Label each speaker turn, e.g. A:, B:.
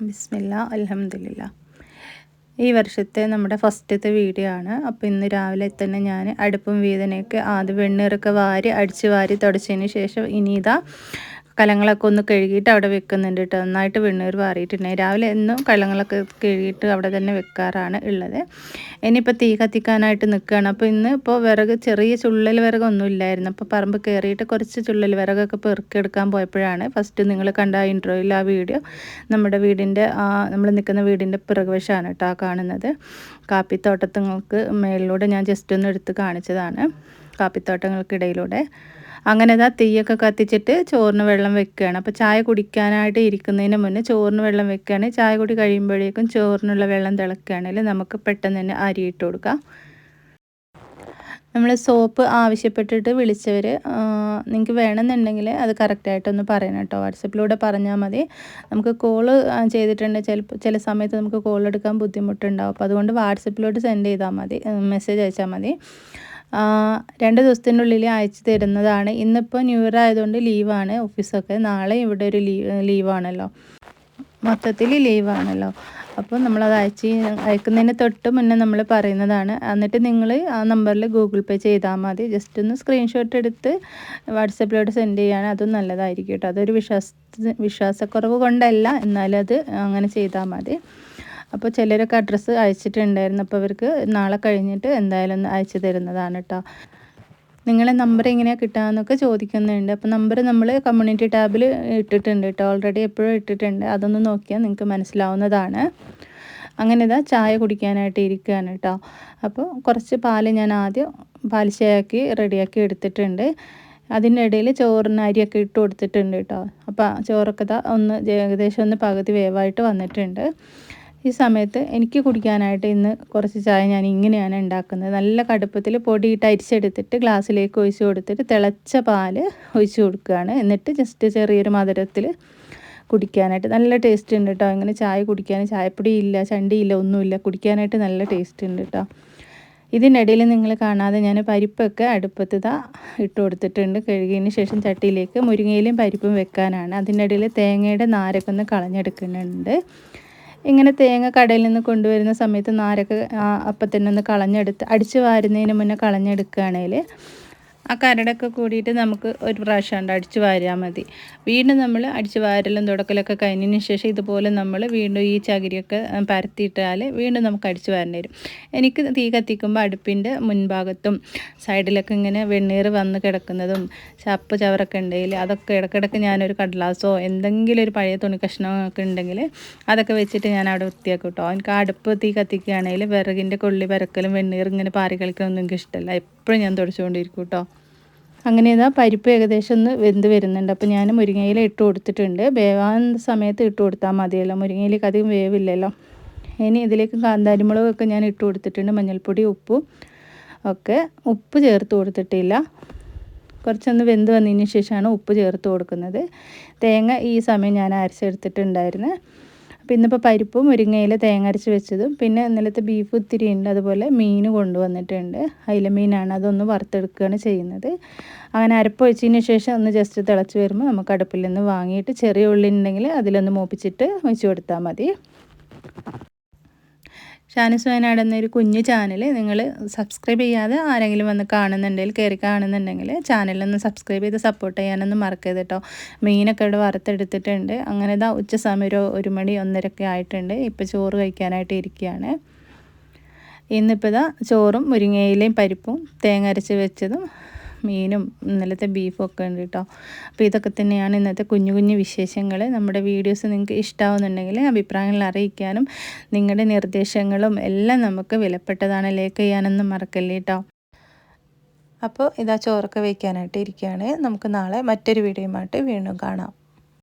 A: ബിസ്മില്ല അലഹമില്ല ഈ വർഷത്തെ നമ്മുടെ ഫസ്റ്റത്തെ വീഡിയോ ആണ്. അപ്പോൾ ഇന്ന് രാവിലെ തന്നെ ഞാൻ അടുപ്പും വീതനയൊക്കെ ആദ്യം വെണ്ണീറൊക്കെ വാരി അടിച്ച് വാരി തുടച്ചതിന് ശേഷം ഇനി ഇതാ കലങ്ങളൊക്കെ ഒന്ന് കഴുകിയിട്ട് അവിടെ വെക്കുന്നുണ്ട് കേട്ടോ നന്നായിട്ട് വെണ്ണീർ വാറിയിട്ടുണ്ടായി രാവിലെ എന്നും കലങ്ങളൊക്കെ കഴുകിയിട്ട് അവിടെ തന്നെ വെക്കാറാണ് ഉള്ളത്. ഇനിയിപ്പോൾ തീ കത്തിക്കാനായിട്ട് നിൽക്കുകയാണ് അപ്പോൾ ഇന്ന് ഇപ്പോൾ വിറക് ചെറിയ ചുള്ളൽ വിറകൊന്നും ഇല്ലായിരുന്നു. അപ്പോൾ പറമ്പ് കയറിയിട്ട് കുറച്ച് ചുള്ളൽ വിറകൊക്കെ പെറുക്കിയെടുക്കാൻ പോയപ്പോഴാണ് ഫസ്റ്റ് നിങ്ങൾ കണ്ട ആ ഇൻട്രോയിൽ ആ വീഡിയോ നമ്മുടെ വീടിന്റെ നമ്മൾ നിൽക്കുന്ന വീടിന്റെ പിറകുവശമാണ് കേട്ടോ ആ കാണുന്നത്. കാപ്പിത്തോട്ടത്തുങ്ങൾക്ക് മേളിലൂടെ ഞാൻ ജസ്റ്റ് ഒന്ന് എടുത്ത് കാണിച്ചതാണ്. കാപ്പിത്തോട്ടങ്ങൾക്കിടയിലൂടെ. അങ്ങനെ ഇതാ തീയൊക്കെ കത്തിച്ചിട്ട് ചോറിന് വെള്ളം വെക്കുകയാണ്. അപ്പോൾ ചായ കുടിക്കാനായിട്ട് ഇരിക്കുന്നതിന് മുന്നേ ചോറിന് വെള്ളം വെക്കുകയാണ്. ചായ കുടി കഴിയുമ്പോഴേക്കും ചോറിനുള്ള വെള്ളം തിളക്കുകയാണെങ്കിൽ നമുക്ക് പെട്ടെന്ന് തന്നെ അരി ഇട്ട് കൊടുക്കാം. നമ്മൾ സോപ്പ് ആവശ്യപ്പെട്ടിട്ട് വിളിച്ചവർ നിങ്ങൾക്ക് വേണമെന്നുണ്ടെങ്കിൽ അത് കറക്റ്റായിട്ടൊന്ന് പറയണം കേട്ടോ. വാട്സപ്പിലൂടെ പറഞ്ഞാൽ മതി. നമുക്ക് കോൾ ചെയ്തിട്ടുണ്ട്. ചിലപ്പോൾ ചില സമയത്ത് നമുക്ക് കോൾ എടുക്കാൻ ബുദ്ധിമുട്ടുണ്ടാവും. അപ്പോൾ അതുകൊണ്ട് വാട്സപ്പിലോട്ട് സെൻഡ് ചെയ്താൽ മതി. മെസ്സേജ് അയച്ചാൽ മതി. രണ്ട് ദിവസത്തിനുള്ളിൽ അയച്ചു തരുന്നതാണ്. ഇന്നിപ്പോൾ ന്യൂ ഇയർ ആയതുകൊണ്ട് ലീവാണ് ഓഫീസൊക്കെ നാളെ ഇവിടെ ഒരു ലീവ് ലീവാണല്ലോ മൊത്തത്തിൽ ലീവാണല്ലോ അപ്പോൾ നമ്മളത് അയച്ച് അയക്കുന്നതിന് തൊട്ട് മുന്നേ നമ്മൾ പറയുന്നതാണ്. എന്നിട്ട് നിങ്ങൾ ആ നമ്പറിൽ ഗൂഗിൾ പേ ചെയ്താൽ മതി. ജസ്റ്റ് ഒന്ന് സ്ക്രീൻഷോട്ട് എടുത്ത് വാട്സപ്പിലോട്ട് സെൻഡ് ചെയ്യാണ്. അതും നല്ലതായിരിക്കും കേട്ടോ. അതൊരു വിശ്വാസ വിശ്വാസക്കുറവ് കൊണ്ടല്ല. എന്നാലും അത് അങ്ങനെ ചെയ്താൽ മതി. അപ്പോൾ ചിലരൊക്കെ അഡ്രസ്സ് അയച്ചിട്ടുണ്ടായിരുന്നു. അപ്പോൾ അവർക്ക് നാളെ കഴിഞ്ഞിട്ട് എന്തായാലും ഒന്ന് അയച്ചു തരുന്നതാണ് കേട്ടോ നിങ്ങളെ നമ്പർ എങ്ങനെയാണ് കിട്ടാമെന്നൊക്കെ ചോദിക്കുന്നുണ്ട്. അപ്പോൾ നമ്പർ നമ്മൾ കമ്മ്യൂണിറ്റി ടാബിൽ ഇട്ടിട്ടുണ്ട് കേട്ടോ ഓൾറെഡി എപ്പോഴും ഇട്ടിട്ടുണ്ട്. അതൊന്ന് നോക്കിയാൽ നിങ്ങൾക്ക് മനസ്സിലാവുന്നതാണ്. അങ്ങനെ ഇതാ ചായ കുടിക്കാനായിട്ട് ഇരിക്കുകയാണ് കേട്ടോ അപ്പോൾ കുറച്ച് പാൽ ഞാൻ ആദ്യം പാലിശയാക്കി റെഡിയാക്കി എടുത്തിട്ടുണ്ട്. അതിന്റെ ഇടയിൽ ചോറിന് അരിയൊക്കെ ഇട്ട് കൊടുത്തിട്ടുണ്ട് കേട്ടോ അപ്പോൾ ചോറൊക്കെ ഒന്ന് ഏകദേശം ഒന്ന് പകുതി വേവായിട്ട് വന്നിട്ടുണ്ട്. ഈ സമയത്ത് എനിക്ക് കുടിക്കാനായിട്ട് ഇന്ന് കുറച്ച് ചായ ഞാൻ ഇങ്ങനെയാണ് ഉണ്ടാക്കുന്നത്. നല്ല കടുപ്പത്തിൽ പൊടിയിട്ട് അരിച്ചെടുത്തിട്ട് ഗ്ലാസ്സിലേക്ക് ഒഴിച്ച് കൊടുത്തിട്ട് തിളച്ച പാൽ ഒഴിച്ച് കൊടുക്കുകയാണ്. എന്നിട്ട് ജസ്റ്റ് ചെറിയൊരു മധുരത്തിൽ കുടിക്കാനായിട്ട് നല്ല ടേസ്റ്റ് ഉണ്ട് കേട്ടോ ഇങ്ങനെ ചായ കുടിക്കാൻ ചായപ്പൊടി ഇല്ല ചണ്ടിയില്ല ഒന്നുമില്ല. കുടിക്കാനായിട്ട് നല്ല ടേസ്റ്റ് ഉണ്ട് കേട്ടോ ഇതിനിടയിൽ നിങ്ങൾ കാണാതെ ഞാൻ പരിപ്പൊക്കെ അടുപ്പത്ത് ഇതാ ഇട്ട് കൊടുത്തിട്ടുണ്ട്. കഴുകിയതിന് ശേഷം ചട്ടിയിലേക്ക് മുരിങ്ങയിലും പരിപ്പും വെക്കാനാണ്. അതിനിടയിൽ തേങ്ങയുടെ നാരൊക്കെ ഒന്ന് കളഞ്ഞെടുക്കുന്നുണ്ട്. ഇങ്ങനെ തേങ്ങ കടയിൽ നിന്ന് കൊണ്ടുവരുന്ന സമയത്ത് നാരൊക്കെ അപ്പം തന്നെ ഒന്ന് കളഞ്ഞെടുത്ത് അടിച്ച് വാരുന്നതിന് മുന്നേ കളഞ്ഞെടുക്കുകയാണെങ്കിൽ ആ കരടൊക്കെ കൂടിയിട്ട് നമുക്ക് ഒരു പ്രാവശ്യം അടിച്ച് വാരിയാൽ മതി. വീണ്ടും നമ്മൾ അടിച്ച് വാരലും തുടക്കലൊക്കെ കഴിഞ്ഞതിന് ശേഷം ഇതുപോലെ നമ്മൾ വീണ്ടും ഈ ചകിരിയൊക്കെ പരത്തിയിട്ടാൽ വീണ്ടും നമുക്ക് അടിച്ച് വാരേണ്ടി വരും. എനിക്ക് തീ കത്തിക്കുമ്പോൾ അടുപ്പിന്റെ മുൻഭാഗത്തും സൈഡിലൊക്കെ ഇങ്ങനെ വെണ്ണീർ വന്ന് കിടക്കുന്നതും ചപ്പ് ചവറൊക്കെ ഉണ്ടെങ്കിൽ അതൊക്കെ ഇടയ്ക്കിടയ്ക്ക് ഞാനൊരു കടലാസോ എന്തെങ്കിലും ഒരു പഴയ തുണി കഷ്ണമൊക്കെ ഉണ്ടെങ്കിൽ അതൊക്കെ വെച്ചിട്ട് ഞാൻ അവിടെ വൃത്തിയാക്കും കേട്ടോ. എനിക്ക് അടുപ്പ് തീ കത്തിക്കുകയാണെങ്കിൽ വിറകിന്റെ കൊള്ളി പരക്കലും വെണ്ണീർ ഇങ്ങനെ പാറി കളിക്കലൊന്നും എനിക്ക് ഇഷ്ടമല്ല. എപ്പോഴും ഞാൻ തുടച്ചുകൊണ്ടിരിക്കും കേട്ടോ. അങ്ങനെ ഇതാ പരിപ്പ് ഏകദേശം ഒന്ന് വെന്ത് വരുന്നുണ്ട്. അപ്പോൾ ഞാൻ മുരിങ്ങയില ഇട്ട് കൊടുത്തിട്ടുണ്ട്. വേവാൻ സമയത്ത് ഇട്ട് കൊടുത്താൽ മതിയല്ലോ. മുരിങ്ങയിലേക്ക് അധികം വേവില്ലല്ലോ. ഇനി ഇതിലേക്ക് കാന്താരിമുളകൊക്കെ ഞാൻ ഇട്ട് കൊടുത്തിട്ടുണ്ട്. മഞ്ഞൾപ്പൊടി ഉപ്പും ഒക്കെ ഉപ്പ് ചേർത്ത് കൊടുത്തിട്ടില്ല. കുറച്ചൊന്ന് വെന്ത് വന്നതിന് ശേഷമാണ് ഉപ്പ് ചേർത്ത് കൊടുക്കുന്നത്. തേങ്ങ ഈ സമയം ഞാൻ അരച്ചെടുത്തിട്ടുണ്ടായിരുന്നു. അപ്പോൾ ഇന്നിപ്പോൾ പരിപ്പും മുരിങ്ങയിൽ തേങ്ങ അരച്ച് വെച്ചതും പിന്നെ ഇന്നലത്തെ ബീഫ് ഒത്തിരി ഉണ്ട്. അതുപോലെ മീൻ കൊണ്ടുവന്നിട്ടുണ്ട്. അയില മീനാണ് അതൊന്ന് വറുത്തെടുക്കുകയാണ് ചെയ്യുന്നത്. അങ്ങനെ അരപ്പൊഴിച്ചതിന് ശേഷം ഒന്ന് ജസ്റ്റ് തിളച്ച് വരുമ്പോൾ നമുക്ക് അടുപ്പിൽ നിന്ന് വാങ്ങിയിട്ട് ചെറിയ ഉള്ളി ഉണ്ടെങ്കിൽ അതിലൊന്ന് മൂപ്പിച്ചിട്ട് വെച്ച് കൊടുത്താൽ മതി. ഷാനിസ് വയനാട് എന്നൊരു കുഞ്ഞു ചാനൽ നിങ്ങൾ സബ്സ്ക്രൈബ് ചെയ്യാതെ ആരെങ്കിലും വന്ന് കാണുന്നുണ്ടെങ്കിൽ കയറി കാണുന്നുണ്ടെങ്കിൽ ചാനലൊന്ന് സബ്സ്ക്രൈബ് ചെയ്ത് സപ്പോർട്ട് ചെയ്യാനൊന്നും മറക്കരുത് കേട്ടോ. മീനൊക്കെ ഇവിടെ വറുത്തെടുത്തിട്ടുണ്ട്. അങ്ങനെ ഇതാ ഉച്ച സമയം ഒരു ഒരു മണി ഒന്നരൊക്കെ ആയിട്ടുണ്ട്. ഇപ്പോൾ ചോറ് കഴിക്കാനായിട്ട് ഇരിക്കുകയാണ്. ഇന്നിപ്പോൾ ഇതാ ചോറും മുരിങ്ങയിലയും പരിപ്പും തേങ്ങ അരച്ച് വെച്ചതും മീനും ഇന്നലത്തെ ബീഫും ഒക്കെ ഉണ്ട് കേട്ടോ അപ്പോൾ ഇതൊക്കെ തന്നെയാണ് ഇന്നത്തെ കുഞ്ഞു കുഞ്ഞു വിശേഷങ്ങൾ നമ്മുടെ വീഡിയോസ് നിങ്ങൾക്ക് ഇഷ്ടമാവുന്നുണ്ടെങ്കിൽ അഭിപ്രായങ്ങൾ അറിയിക്കാനും നിങ്ങളുടെ നിർദ്ദേശങ്ങളും എല്ലാം നമുക്ക് വിലപ്പെട്ടതാണ് ലേക്ക് ചെയ്യാനൊന്നും മറക്കല്ലേ കേട്ടോ അപ്പോൾ ഇതാ ചോറൊക്കെ വയ്ക്കാനായിട്ട് ഇരിക്കുകയാണ്. നമുക്ക് നാളെ മറ്റൊരു വീഡിയോയുമായിട്ട് വീണ്ടും കാണാം.